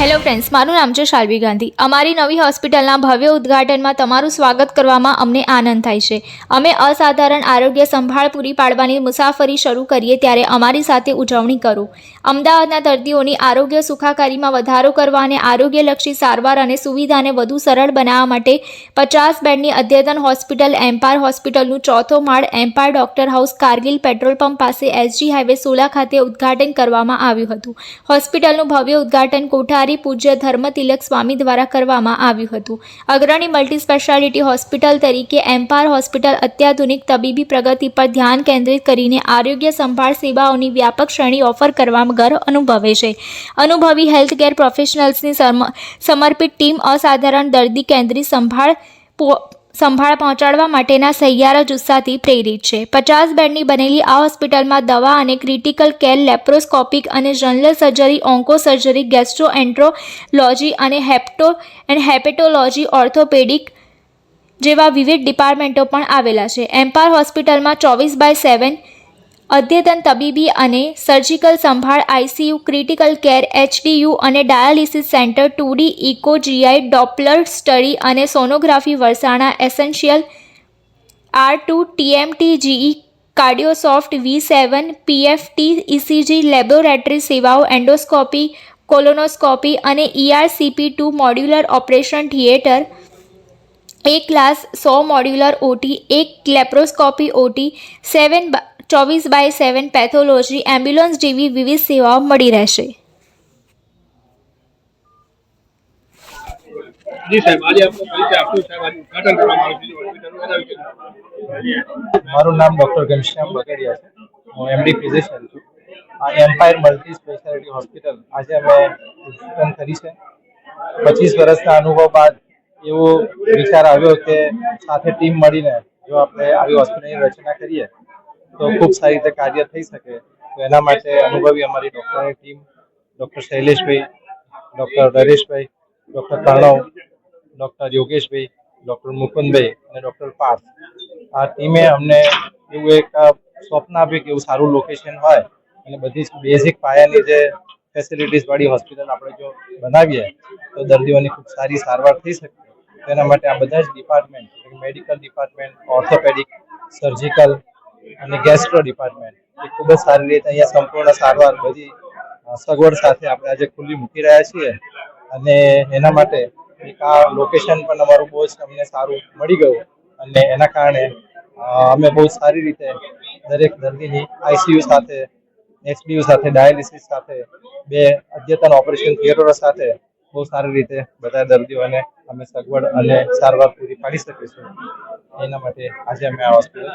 Friends મારું નામ છે શાલ્વી ગાંધી. અમારી નવી હોસ્પિટલના ભવ્ય ઉદ્ઘાટનમાં તમારું સ્વાગત કરવામાં અમને આનંદ થાય છે. અમે અસાધારણ આરોગ્ય સંભાળ પૂરી પાડવાની મુસાફરી શરૂ કરીએ ત્યારે અમારી સાથે ઉજવણી કરો. અમદાવાદના દર્દીઓની આરોગ્ય સુખાકારીમાં વધારો કરવા અને આરોગ્યલક્ષી સારવાર અને સુવિધાને વધુ સરળ બનાવવા માટે પચાસ બેડની અદ્યતન હોસ્પિટલ, એમ્પાયર હોસ્પિટલનું ચોથો માળ, empire doctor house, Kargil petrol pump પાસે એસજી હાઈવે સોલા ખાતે ઉદ્ઘાટન કરવામાં આવ્યું હતું. હોસ્પિટલનું ભવ્ય ઉદ્ઘાટન કોઠારી પૂજ્ય ધર્મતિલક સ્વામી દ્વારા કરવામાં આવ્યું હતું. અગ્રણી મલ્ટી સ્પેશિયાલિટી હોસ્પિટલ તરીકે એમ્પાયર હોસ્પિટલ અત્યાધુનિક તબીબી પ્રગતિ પર ધ્યાન કેન્દ્રિત કરીને આરોગ્ય સંભાળ સેવાઓની વ્યાપક શ્રેણી ઓફર કરવામાં ગર્વ અનુભવે છે. અનુભવી હેલ્થકેર પ્રોફેશનલ્સની સમ- સમર્પિત ટીમ અસાધારણ દર્દી કેન્દ્રિત સંભાળ સંભાળ પહોંચાડવા માટેના સહિયારા જુસ્સાથી પ્રેરિત છે. પચાસ બેડની બનેલી આ હોસ્પિટલમાં દવા અને ક્રિટિકલ કેર, લેપ્રોસ્કોપિક અને general surgery, onco surgery gastro enterology અને હેપ્ટો એન્ડ હેપેટોલોજી, ઓર્થોપેડિક જેવા વિવિધ ડિપાર્ટમેન્ટો પણ આવેલા છે. એમ્પાયર હોસ્પિટલમાં ચોવીસ બાય સેવન અદ્યતન તબીબી અને સર્જિકલ સંભાળ આઈસીયુ ક્રિટિકલ કેર એચડીયુ અને dialysis centre two D echo GI Doppler study અને sonography Varsana essential R two TMT GE cardiosoft V seven PFT ECG laboratory સેવાઓ એન્ડોસ્કોપી કોલોનોસ્કોપી અને ERCP two modular operation theatre એક class સો modular OT એક laparoscopy OT seven ચોવીસ by seven pathology ambulance જેવી વિવિધ સેવાઓ મળી રહેશે. મારું નામ ડોક્ટર ઘનશ્યામ બગડિયા છે. હું એમડી ફિઝિશિયન છું. આ એમ્પાયર મલ્ટી સ્પેશિયાલિટી હોસ્પિટલ આજે અમે ઉદ્ઘાટન કરી છે. પચીસ વર્ષના અનુભવ બાદ એવો વિચાર આવ્યો કે સાથે ટીમ મળીને જો આપણે આવી હોસ્પિટલની રચના કરીએ તો ખૂબ સારી રીતે કાર્ય થઈ શકે. તો એના માટે અનુભવી અમારી ડૉક્ટરની team, doctor Shaileshbhai, doctor Nareshbhai, doctor Pranav, doctor Yogeshbhai, doctor Mukundbhai અને ડૉક્ટર પાર્થ. આ ટીમે અમને એવું એક સ્વપ્ન આપ્યું કે એવું સારું લોકેશન હોય અને બધી બેઝિક પાયાની જે ફેસિલિટીઝ વાળી હોસ્પિટલ આપણે જો બનાવીએ, તો દર્દીઓની ખૂબ સારી સારવાર થઈ શકે. તેના માટે આ બધા જ department medical department orthopaedic surgical અને ગેસ્ટ્રો ડિપાર્ટમેન્ટ એ ખૂબ જ સારી રીતે અહીંયા સંપૂર્ણ સારવાર બધી સગવડ સાથે આપણે આજે ખુલ્લી મૂકી રહ્યા છીએ. અને એના માટે એક આ લોકેશન પણ અમારું બહુ જ અમને સારું મળી ગયું. અને એના કારણે અમે બહુ સારી રીતે દરેક દર્દીની આઈસીયુ સાથે એચડીયુ સાથે, ડાયાલિસિસ સાથે, બે અદ્યતન ઓપરેશન થિયેટરો સાથે બહુ સારી રીતે બધા દર્દીઓને અમે સગવડ અને સારવાર પૂરી પાડી શકીશું. એના માટે આજે અમે આ હોસ્પિટલ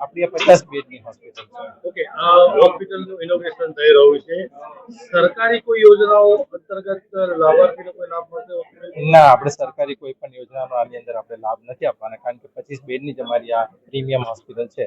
આપણી પચાસ બેડની હોસ્પિટલ છે. ઓકે આ હોસ્પિટલનું ઇનોગ્રેશન થઈ રહ્યું છે. સરકારી કોઈ યોજનાઓ અંતર્ગત લાભાર્થીને કોઈ લાભ મળશે ના આપણે સરકારી કોઈ પણ યોજનાનો આની અંદર આપણે લાભ નથી આપવાના કારણ કે પચીસ બેડની જ અમારી આ પ્રીમિયમ હોસ્પિટલ છે.